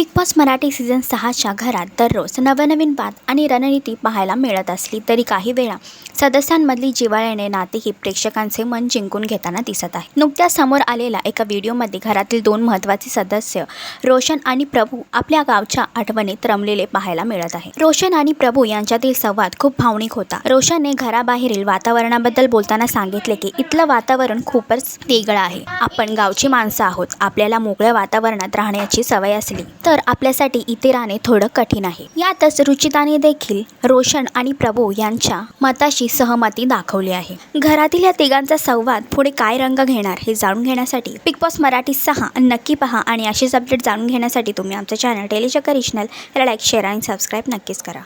Big boss Marathi season सहाच्या घरात दररोज नवनवीन बात आणि रणनीती पाहायला मिळत असली तरी काही वेळा सदस्यांमधली जिव्हाळ्याने नाती ही प्रेक्षकांचे मन जिंकून घेताना दिसत आहे. नुकत्याच समोर आलेल्या एका व्हिडिओमध्ये घरातील दोन महत्त्वाचे सदस्य रोशन आणि प्रभू आपल्या गावच्या आठवणीत रमलेले पाहायला मिळत आहे. रोशन आणि प्रभू यांच्यातील संवाद खूप भावनिक होता. रोशनने घराबाहेरील वातावरणाबद्दल बोलताना सांगितले की इथलं वातावरण खूपच वेगळं आहे. आपण गावची माणसं आहोत. आपल्याला मोकळ्या वातावरणात राहण्याची सवय असली तर तर आपल्यासाठी इथे राहणे थोडं कठीण आहे. यातच रुचिताने देखील रोशन आणि प्रभू यांच्या मताशी सहमती दाखवली आहे. घरातील या तिघांचा संवाद पुढे काय रंग घेणार हे जाणून घेण्यासाठी बिग बॉस मराठी सहा नक्की पहा आणि असेच अपडेट जाणून घेण्यासाठी तुम्ही आमचं channel Telichakkar regional like share आणि सबस्क्राईब नक्कीच करा.